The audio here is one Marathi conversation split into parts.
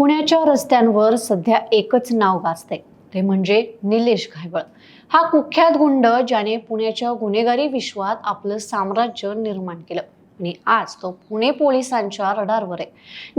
पुण्याच्या रस्त्यांवर सध्या एकच नाव गाजते ते म्हणजे निलेश घायवळ. हा कुख्यात गुंड ज्याने पुण्याच्या गुन्हेगारी विश्वात आपलं साम्राज्य निर्माण केलं. आणि आज तो पुणे पोलिसांच्या रडारवर आहे.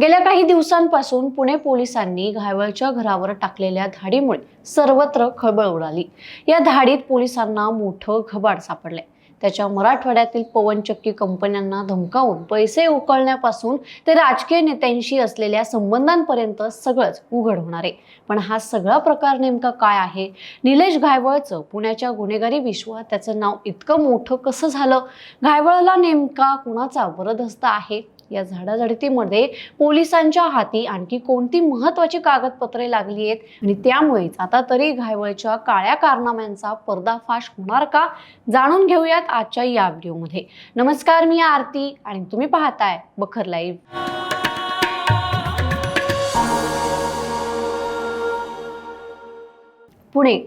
गेल्या काही दिवसांपासून पुणे पोलिसांनी घायवळच्या घरावर टाकलेल्या धाडीमुळे सर्वत्र खळबळ उडाली. या धाडीत पोलिसांना मोठं घबाड सापडलंय. त्याच्या मराठवाड्यातील पवनचक्की कंपन्यांना धमकावून पैसे उकळण्यापासून ते राजकीय नेत्यांशी असलेल्या संबंधांपर्यंत सगळंच उघड होणार आहे. पण हा सगळा प्रकार नेमका काय आहे? निलेश घायवळचं पुण्याच्या गुन्हेगारी विश्वात त्याचं नाव इतकं मोठं कसं झालं? घायवळला नेमका कुणाचा वरदहस्त आहे? या झाडाझडतीमध्ये पोलिसांच्या हाती आणखी कोणती महत्वाची कागदपत्रे लागली आहेत? आणि त्यामुळेच आता तरी घायवळच्या काळ्या कारनाम्यांचा पर्दाफाश होणार का? जाणून घेऊयात आजच्या या व्हिडिओमध्ये. नमस्कार मी आरती आणि तुम्ही पाहताय बखर लाईव्ह. पुणे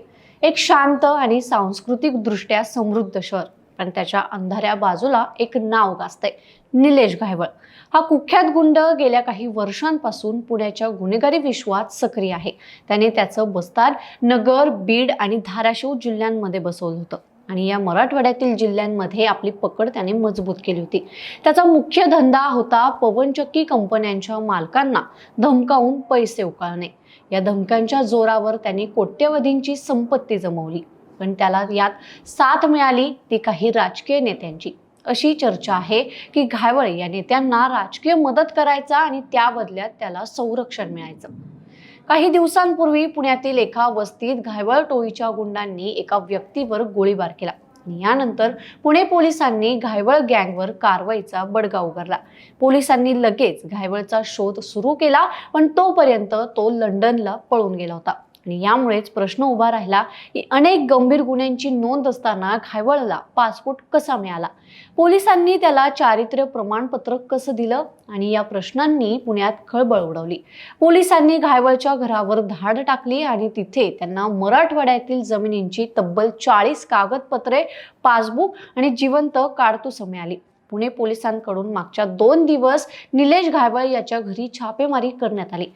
एक शांत आणि सांस्कृतिकदृष्ट्या समृद्ध शहर. आणि त्याच्या अंधाऱ्या बाजूला एक नाव गाजतंय निलेश घायवळ. हा कुख्यात गुंड गेल्या काही वर्षांपासून पुण्याच्या गुन्हेगारी विश्वात सक्रिय आहे. त्याने त्याचं बस्तार नगर बीड आणि धाराशिव जिल्ह्यांमध्ये बसवलं होतं. आणि या मराठवाड्यातील जिल्ह्यांमध्ये आपली पकड त्याने मजबूत केली होती. त्याचा मुख्य धंदा होता पवनचक्की कंपन्यांच्या मालकांना धमकावून पैसे उकळणे. या धमक्यांच्या जोरावर त्यांनी कोट्यवधींची संपत्ती जमवली. पण त्याला यात साथ मिळाली ती काही राजकीय नेत्यांची. अशी चर्चा आहे की घायवळ या नेत्यांना राजकीय मदत करायचा आणि त्या बदल्यात त्याला संरक्षण मिळायचं. काही दिवसांपूर्वी पुण्यातील एका वस्तीत घायवळ टोळीच्या गुंडांनी एका व्यक्तीवर गोळीबार केला आणि यानंतर पुणे पोलिसांनी घायवळ गँगवर कारवाईचा बडगा उगारला. पोलिसांनी लगेच घायवळचा शोध सुरू केला पण तोपर्यंत तो लंडनला पळून गेला होता. आणि यामुळेच प्रश्न उभा राहिला की अनेक गंभीर गुन्ह्यांची नोंद असताना घायवळला पासपोर्ट कसा मिळाला? पोलिसांनी त्याला चारित्र्य प्रमाणपत्र कसं दिलं? आणि या प्रश्नांनी पुण्यात खळबळ उडवली. पोलिसांनी घायवळच्या घरावर धाड टाकली आणि तिथे त्यांना मराठवाड्यातील जमिनींची तब्बल चाळीस कागदपत्रे पासबुक आणि जिवंत काडतुसं मिळाली. पुणे पोलिसांकडून मागच्या दोन दिवस निलेश घायवळ याच्या घरी छापेमारी करण्यात आली.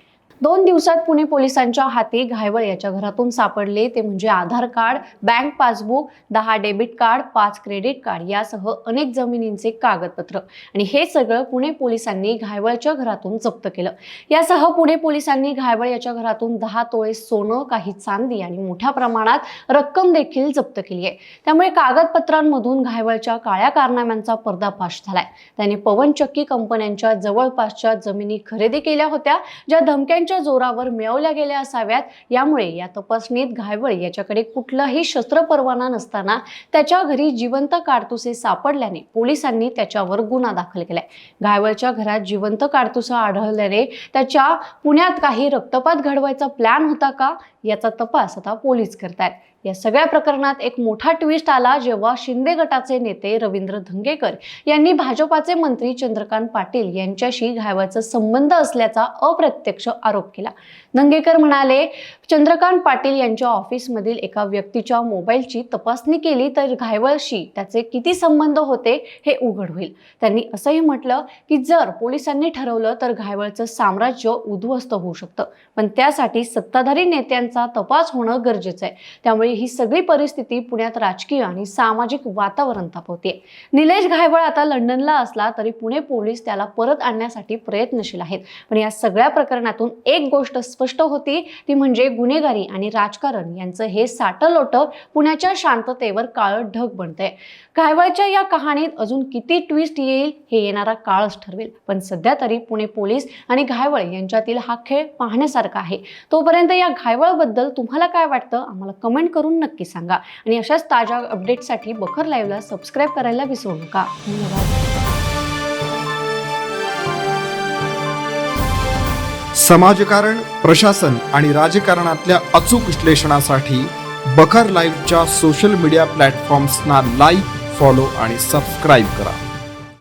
दोन दिवसात पुणे पोलिसांच्या हाती घायवळ याच्या घरातून सापडले. ते म्हणजे आधार कार्ड बँक पासबुक दहा डेबिट कार्ड पाच क्रेडिट कार्ड यासह अनेक जमिनींचे कागदपत्र. आणि हे सगळं पुणे पोलिसांनी घायवळच्या घरातून जप्त केलं. यासह पुणे पोलिसांनी घायवळ याच्या घरातून दहा तोळे सोनं काही चांदी आणि मोठ्या प्रमाणात रक्कम देखील जप्त केली आहे. त्यामुळे कागदपत्रांमधून घायवळच्या काळ्या कारनाम्यांचा पर्दाफाश झालाय. त्याने पवनचक्की कंपन्यांच्या जवळपासच्या जमिनी खरेदी केल्या होत्या ज्या धमक्या धमक्यांच्या जोरावर मिळवल्या गेल्या असाव्यात. यामुळे या तपासणीत घायवळ याच्याकडे कुठलाही शस्त्र परवाना नसताना त्याच्या घरी जिवंत काडतुसे सापडल्याने पोलिसांनी त्याच्यावर गुन्हा दाखल केलाय. घायवळच्या घरात जिवंत काडतुसं आढळल्याने त्याच्या पुण्यात काही रक्तपात घडवायचा प्लॅन होता का? याचा तपास आता पोलीस करतायत. या सगळ्या प्रकरणात एक मोठा ट्विस्ट आला जेव्हा शिंदे गटाचे नेते रवींद्र धंगेकर यांनी भाजपाचे मंत्री चंद्रकांत पाटील यांच्याशी घायवाचा संबंध असल्याचा अप्रत्यक्ष आरोप केला. धंगेकर म्हणाले चंद्रकांत पाटील यांच्या ऑफिसमधील एका व्यक्तीच्या मोबाईलची तपासणी केली तर घायवळशी त्याचे किती संबंध होते हे उघड होईल. त्यांनी असंही म्हटलं की जर पोलिसांनी ठरवलं तर घायवळचं साम्राज्य उद्ध्वस्त होऊ शकतं. पण त्यासाठी सत्ताधारी नेत्यांचा तपास होणं गरजेचं आहे. त्यामुळे ही सगळी परिस्थिती पुण्यात राजकीय आणि सामाजिक वातावरण तापवते निलेश घायवळ आता लंडनला असला तरी पुणे पोलीस त्याला परत आणण्यासाठी प्रयत्नशील आहेत. पण या सगळ्या प्रकरणातून एक गोष्ट स्पष्ट होती ती म्हणजे गुन्हेगारी आणि राजकारण यांचं हे साटलोटं पुण्याच्या शांततेवर काळ ढग बनतंय. घायवळच्या या कहाणीत अजून किती ट्विस्ट येईल हे येणारा काळच ठरवेल. पण सध्या तरी पुणे पोलीस आणि घायवळ यांच्यातील हा खेळ पाहण्यासारखा आहे. तोपर्यंत या घायवळबद्दल तुम्हाला काय वाटतं? आम्हाला कमेंट करून नक्की सांगा. आणि अशाच ताज्या अपडेटसाठी बखर लाईव्हला सबस्क्राईब करायला विसरू नका. धन्यवाद. समाजकारण प्रशासन आणि राजकारणातल्या अचूक विश्लेषणासाठी बखर लाईव्हच्या सोशल मीडिया प्लॅटफॉर्म्सना लाईक फॉलो आणि सबस्क्राईब करा.